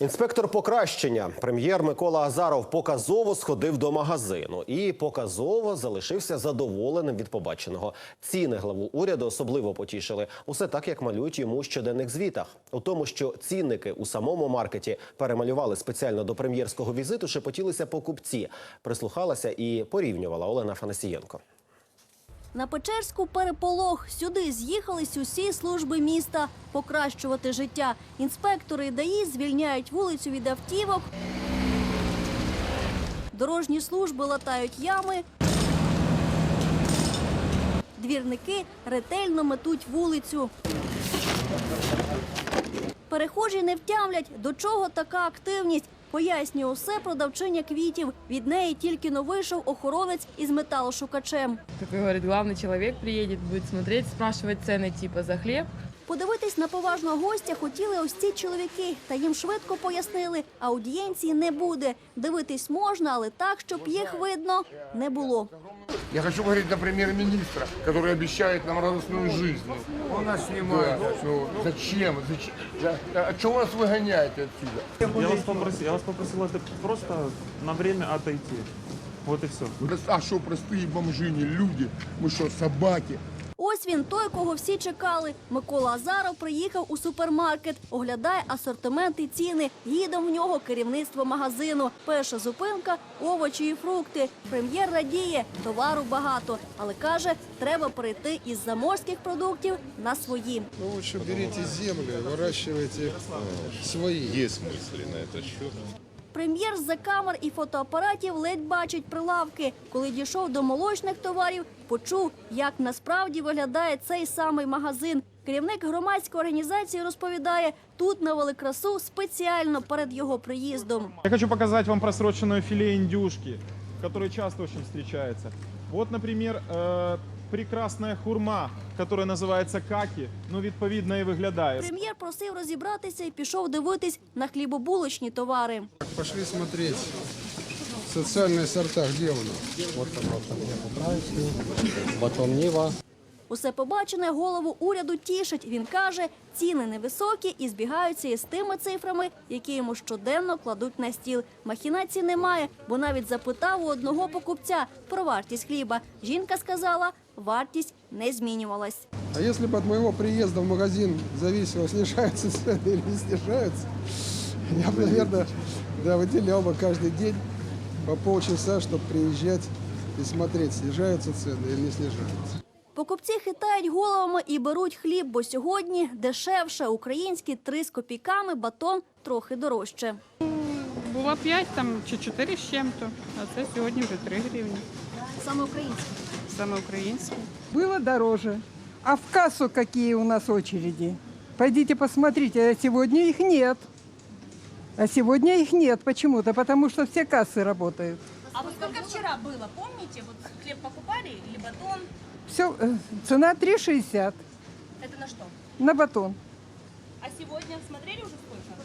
Інспектор покращення прем'єр Микола Азаров показово сходив до магазину і показово залишився задоволеним від побаченого. Ціни главу уряду особливо потішили. Усе так, як малюють йому у щоденних звітах. У тому, що цінники у самому маркеті перемалювали спеціально до прем'єрського візиту, шепотілися покупці. Прислухалася і порівнювала Олена Фанасієнко. На Печерську переполох. Сюди з'їхались усі служби міста покращувати життя. Інспектори ДАІ звільняють вулицю від автівок. Дорожні служби латають ями. Двірники ретельно метуть вулицю. Перехожі не втямлять, до чого така активність. Пояснює усе продавчиня квітів. Від неї тільки но вийшов охоронець із металошукачем. Такой говорить, головний чоловік приїде, буде дивитися, спрашувати ціни, типу, за хлеб. Подивитись на поважного гостя хотіли ось ці чоловіки, та їм швидко пояснили, аудієнції не буде. Дивитись можна, але так, щоб їх видно, не було. Я хочу говорить на премьер-министра, который обещает нам радостную жизнь. Он нас снимает. ну, зачем? Зачем? Да, А что вас выгоняете отсюда? Я вас попросил, я вас попросил это просто на время отойти. Вот и все. А что, простые бомжи, не люди? Мы что, собаки? Ось він, той, кого всі чекали. Микола Азаров приїхав у супермаркет, оглядає асортимент і ціни. Гідом в нього керівництво магазину. Перша зупинка овочі і фрукти. Прем'єр радіє, товару багато, але каже, треба перейти із заморських продуктів на свої. Ну, лучше берите землю, выращивайте свои. Есть мысли на этот счет. Прем'єр з-за камер і фотоапаратів ледь бачить прилавки. Коли дійшов до молочних товарів, почув, як насправді виглядає цей самий магазин. Керівник громадської організації розповідає, тут навели красу спеціально перед його приїздом. Я хочу показать вам просроченное филе индюшки, которое часто очень встречается. Вот, например, э, прекрасная хурма, которая называется каки, ну, відповідно і виглядає. Прем'єр просив розібратися і пішов дивитись на хлібобулочні товари. Пошли смотреть. Социальные сорта где у нас? Вот, пожалуйста, хлеб украинский, батон Нива. Усе побачене голову уряду тішить. Він каже, ціни невисокі і збігаються із тими цифрами, які йому щоденно кладуть на стіл. Махінацій немає, бо навіть запитав у одного покупця про вартість хліба. Жінка сказала, вартість не змінювалась. А если бы от моего приезда в магазин зависело, снижаются цены или не снижаются, я бы, наверное, да, выделял бы каждый день по полчаса, чтобы приезжать и смотреть, снижаются цены или не снижаются. Покупці хитають головами і беруть хліб, бо сьогодні дешевше. Український три з копійками, батон трохи дорожче. Було 5 там, чи 4 з чим-то, а це сьогодні вже 3 гривні. Саме український. Саме українське. Было дороже. А в кассу какие у нас очереди? Пойдите посмотрите, а сегодня их нет. А сегодня их нет почему-то, потому что все кассы работают. А вот сколько вчера было, помните? Вот хлеб покупали или батон? Все, цена 3,60 Это на что? на батон. А сегодня смотрели уже сколько?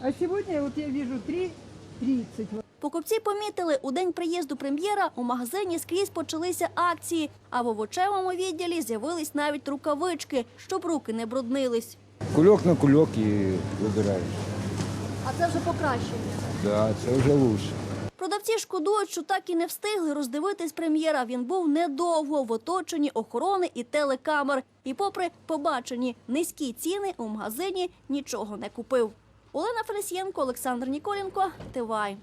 А сегодня вот я вижу 3,30. Покупці помітили, у день приїзду прем'єра у магазині скрізь почалися акції, а в овочевому відділі з'явились навіть рукавички, щоб руки не бруднились. Кульок на кульок і вибираєш. А це вже покращення. Да, це вже лучше. Продавці шкодують, що так і не встигли роздивитись прем'єра. Він був недовго в оточенні охорони і телекамер. І попри побачені низькі ціни, у магазині нічого не купив. Олена Фелісієнко, Олександр Ніколенко, ТВАЙ.